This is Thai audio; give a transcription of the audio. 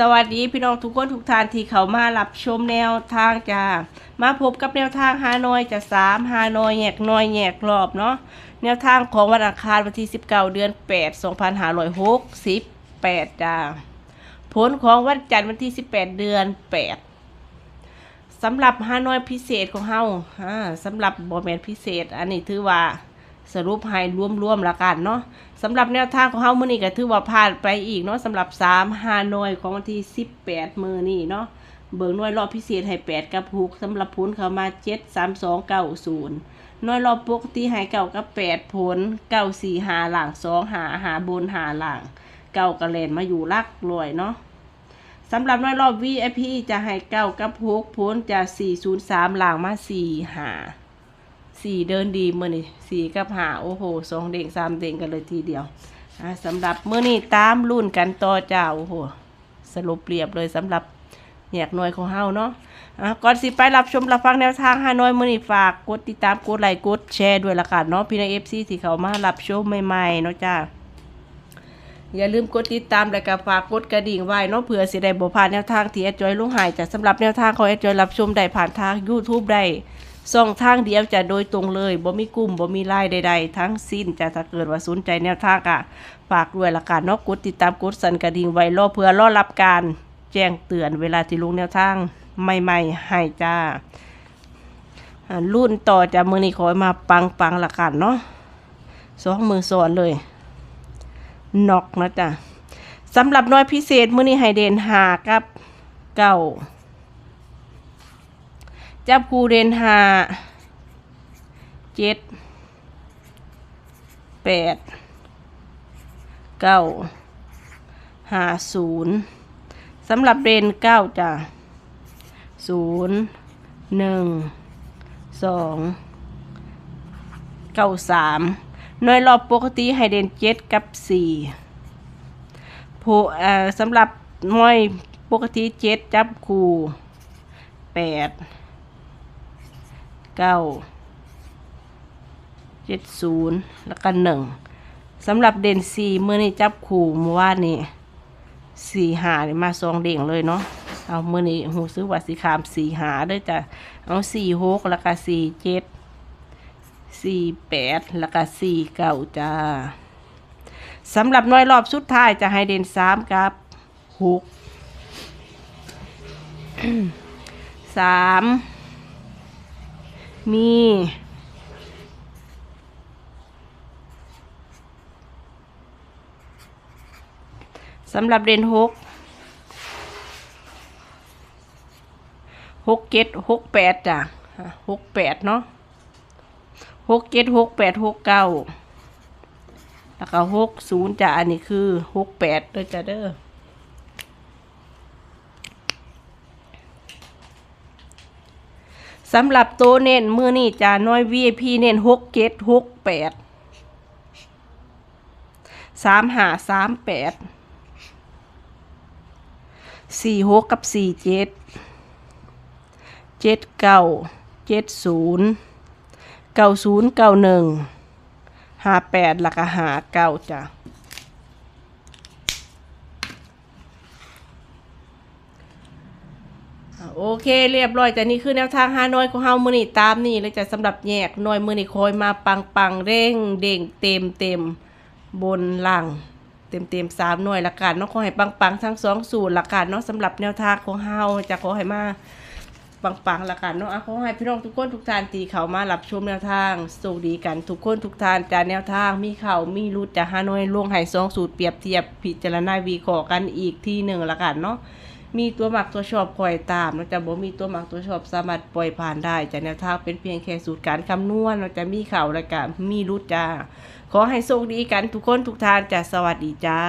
สวัสดีพี่น้องทุกคนทุกท่านที่เขามารับชมแนวทางจ้ามาพบกับแนวทางฮานอยจะสามฮานอยแยกน้อยแยกรอบเนาะแนวทางของวันอังคารวันที่ 19 เดือน 8 2568จ้าผลของวันจันทร์วันที่ 18 เดือน 8สำหรับฮานอยพิเศษของเฮาอ่าสำหรับบอแมนพิเศษ อันนี้ถือว่า สรุปให้รวมๆละกันเนาะสำหรับแนวทางของเฮามื้อนี้ก็ถือว่าผ่านไปอีกเนาะสำหรับ3ฮานอยของวันที่ 18 มื้อนี้เนาะเบิ่งหน่วยรอบพิเศษให้8กับ6สำหรับผลเข้ามา 7 3 2 9 0หน่วยรอบปกติให้9กับ8ผล9 4 5หลัง2หาหาบนหาหลังเก้ากระเลนมาอยู่ลักลอยเนาะสำหรับน้อยรอบ VIP จะให้เก้ากับหกพ้นจะสี่ศูนย์สามหลางมาสี่หา สี่เดินดีเมื่อนี่สี่กับหาโอ้โหสองเด้งสามเด้งกันเลยทีเดียวสำหรับเมื่อนี่ตามรุ่นกันต่อเจ้าโอ้โหสรุปเรียบเลยสำหรับแยกหน่วยของเฮาเนาะะก่อนสิไปรับชมรับฟังแนวทางฮานอยมื่อนี่ฝากกดติดตามกดไลค์กดแชร์ด้วยละกันเนาะพี่น้องเอฟซีที่เขามารับชมใหม่ๆเนาะจ้าอย่าลืมกดติดตามและก็ฝากกดกระดิ่งไว้เนาะเผื่อสิได้บ่พลาดแนวทางที่แอดจอยลุงหายจะสำหรับแนวทางของแอดจอยรับชมได้ผ่านทาง YouTube ได้ ส่องทางเดียวจะโดยตรงเลยบ่มีกลุ่มบ่มีไลน์ใดๆ ทั้งสิ้นจะถ้าเกิดว่าสนใจแนวทางอะฝากด้วยละกันเนาะกดติดตามกดสั่นกระดิ่งไว้รอเพื่อรอรับการแจ้งเตือนเวลาที่ลุงแนวทางใหม่ๆให้จ้ารุ่นต่อจากมือนี้ขอให้มาปังๆละกันเนาะสองมือสอนเลยนอกนะจ๊ะสำหรับน้อยพิเศษมือนี้ให้เดนหากับเก้า จับคูเด่นหาเจ็ดแปดเก้าหาศูนย์สำหรับเด่นเก้าจ้ะศูนย์หนึ่งสองเก้าสามหน่วยรอบปกติให้เดนเจ็ดกับสี่ผู้เอ่อสำหรับหน่วยปกติเจ็ดจับคู่แปด เก้าเจ็ดศูนย์แล้วก็หนึ่งสำหรับเด่นสี่เมื่อนี้จับคู่เมื่อวานนี้สี่หานี่มาสองเด่งเลยเนาะเอาเมื่อนี้หูซื้อว่าสีขามสี่หาด้วยจ้ะเอาสี่หกแล้วก็สี่เจ็ดสี่แปดแล้วก็สี่เก้าจ้าสำหรับหน่วยรอบสุดท้ายจะให้เด่นสามกับหกสาม มี สำหรับเด่นหกหกเจ็ดหกแปดจ้ะหกแปดเนาะหกเจ็ดหกแปดหกเก้าแล้วก็หกศูนย์จ้ะอันนี้คือหกแปดเด้อจ้ะเด้อ สำหรับตัวเน้นมือนี่จะน้อย VIP เน้นหกเจ็ดหกแปดสามหาสามแปดสี่หกกับสี่เจ็ดเจ็ดเก้าเจ็ดศูนย์เก้าศูนย์เก้าหนึ่งห้าแปดแล้วก็หาเก้าจ้ะอ่า โอเคเรียบร้อยแต่นี่คือแนวทางฮานอยของเฮามือนี่ตามนี่เลยจะสำหรับแยกหน่อยมือนี่คอยมาปังปังเร่งเด่งเต็มเต็มบนล่างเต็มเต็มสามหน่วยละกันเนาะขอให้ปังปังทั้งสองสูตรละกันเนาะสำหรับแนวทางของเฮาจะขอให้มาปังๆละกันเนาะขอให้พี่น้องทุกคนทุกท่านตีเขามารับชมแนวทางสุขดีกันทุกคนทุกท่านจากแนวทางมีเขามีรุดจะฮานอยลวงไห้สองสูตรเปรียบเทียบพิจารณาวีขอกันอีกที่หนึ่งละกันเนาะ มีตัวหมักตัวชอบคอยตามเราจะบ่มีตัวหมักตัวชอบสามารถปล่อยผ่านได้จะแนวทางเป็นเพียงแค่สูตรการคำนวณเราจะมีเขาและกันมีรุดจ้า ขอให้โชคดีกันทุกคนทุกทานจ้ะสวัสดีจ้า